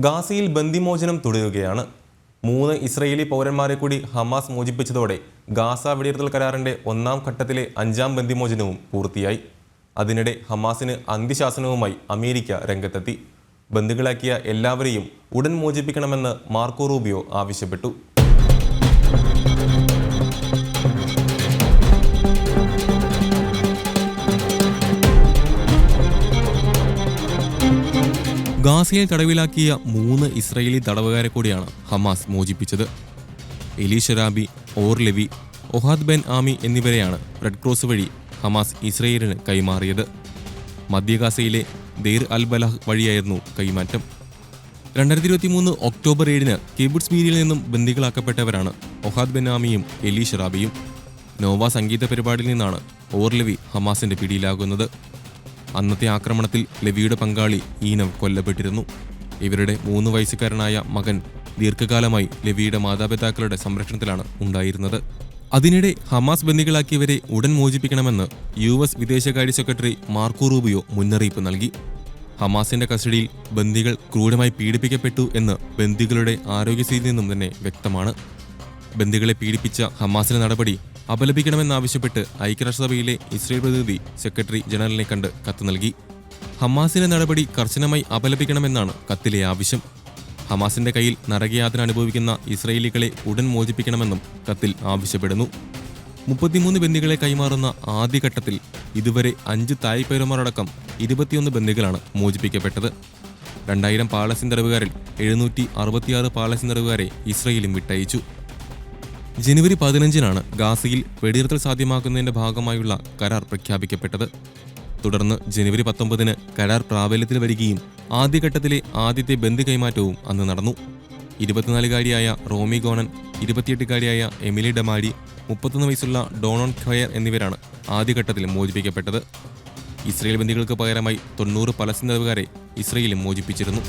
ഗാസയിൽ ബന്ദിമോചനം തുടരുകയാണ്. മൂന്ന് ഇസ്രയേലി പൗരന്മാരെ കൂടി ഹമാസ് മോചിപ്പിച്ചതോടെ ഗാസ വെടിയിരുത്തൽ കരാറിന്റെ ഒന്നാം ഘട്ടത്തിലെ അഞ്ചാം ബന്ദിമോചനവും പൂർത്തിയായി. അതിനിടെ ഹമാസിന് അന്ത്യശാസനവുമായി അമേരിക്ക രംഗത്തെത്തി. ബന്ധുക്കളാക്കിയ എല്ലാവരെയും ഉടൻ മോചിപ്പിക്കണമെന്ന് മാർക്കോ റൂബിയോ ആവശ്യപ്പെട്ടു. ഗാസയിൽ തടവിലാക്കിയ മൂന്ന് ഇസ്രയേലി തടവുകാരെ കൂടിയാണ് Hamas മോചിപ്പിച്ചത്. Eli Sharabi Or Levi Ohad Ben Ami എന്നിവരെയാണ് റെഡ് ക്രോസ് വഴി ഹമാസ് ഇസ്രയേലിന് കൈമാറിയത്. മധ്യഗാസയിലെ ദെയ്ർ അൽ ബലഹ് വഴിയായിരുന്നു കൈമാറ്റം. രണ്ടായിരത്തി ഇരുപത്തി മൂന്ന് ഒക്ടോബർ ഏഴിന് കിബുട്സ് മീരിയിൽ നിന്നും ബന്ദികളാക്കപ്പെട്ടവരാണ് ഒഹാദ് ബെൻ ആമിയും എലി ഷറാബിയും നോവ സംഗീത പരിപാടിയിൽ നിന്നാണ് ഓർലവി ഹമാസിന്റെ പിടിയിലാകുന്നത്. അന്നത്തെ ആക്രമണത്തിൽ ലവിയുടെ പങ്കാളി ഈനവ് കൊല്ലപ്പെട്ടിരുന്നു. ഇവരുടെ മൂന്ന് വയസ്സുകാരനായ മകൻ ദീർഘകാലമായി ലവിയുടെ മാതാപിതാക്കളുടെ സംരക്ഷണത്തിലാണ് ഉണ്ടായിരുന്നത്. അതിനിടെ ഹമാസ് ബന്ദികളാക്കിയവരെ ഉടൻ മോചിപ്പിക്കണമെന്ന് യു എസ് വിദേശകാര്യ സെക്രട്ടറി മാർക്കോ റൂബിയോ മുന്നറിയിപ്പ് നൽകി. ഹമാസിന്റെ കസ്റ്റഡിയിൽ ബന്ദികൾ ക്രൂരമായി പീഡിപ്പിക്കപ്പെട്ടു എന്ന് ബന്ദികളുടെ ആരോഗ്യസ്ഥിതിയിൽ നിന്നും തന്നെ വ്യക്തമാണ്. ബന്ദികളെ പീഡിപ്പിച്ച ഹമാസിന്റെ നടപടി അപലപിക്കണമെന്നാവശ്യപ്പെട്ട് ഐക്യരാഷ്ട്രസഭയിലെ ഇസ്രയേൽ പ്രതിനിധി സെക്രട്ടറി ജനറലിനെ കണ്ട് കത്ത് നൽകി. ഹമാസിന്റെ നടപടി കർശനമായി അപലപിക്കണമെന്നാണ് കത്തിലെ ആവശ്യം. ഹമാസിന്റെ കയ്യിൽ നരകയാതന അനുഭവിക്കുന്ന ഇസ്രയേലികളെ ഉടൻ മോചിപ്പിക്കണമെന്നും കത്തിൽ ആവശ്യപ്പെടുന്നു. മുപ്പത്തിമൂന്ന് ബന്ദികളെ കൈമാറുന്ന ആദ്യഘട്ടത്തിൽ ഇതുവരെ അഞ്ച് തായ് പൈരന്മാരടക്കം ഇരുപത്തിയൊന്ന് ബന്ദികളാണ് മോചിപ്പിക്കപ്പെട്ടത്. രണ്ടായിരം പാലസ്തീൻ തടവുകാരിൽ എഴുന്നൂറ്റി അറുപത്തിയാറ് പാലസ്തീൻ തടവുകാരെ ഇസ്രയേലും വിട്ടയച്ചു. ജനുവരി പതിനഞ്ചിനാണ് ഗാസയിൽ വെടിനിർത്തൽ സാധ്യമാക്കുന്നതിന്റെ ഭാഗമായുള്ള കരാർ പ്രഖ്യാപിക്കപ്പെട്ടത്. തുടർന്ന് ജനുവരി പത്തൊമ്പതിന് കരാർ പ്രാബല്യത്തിൽ വരികയും ആദ്യഘട്ടത്തിലെ ആദ്യത്തെ ബന്ദ് കൈമാറ്റവും അന്ന് നടന്നു. ഇരുപത്തിനാലുകാരിയായ റോമി ഗോണൻ ഇരുപത്തിയെട്ടുകാരിയായ എമിലി ഡമാരി മുപ്പത്തൊന്ന് വയസ്സുള്ള ഡോണോൺ ഖയർ എന്നിവരാണ് ആദ്യഘട്ടത്തിൽ മോചിപ്പിക്കപ്പെട്ടത്. ഇസ്രയേൽ ബന്ദികൾക്ക് പകരമായി തൊണ്ണൂറ് പലസ്തീൻ തടവുകാരെ ഇസ്രയേലും മോചിപ്പിച്ചിരുന്നു.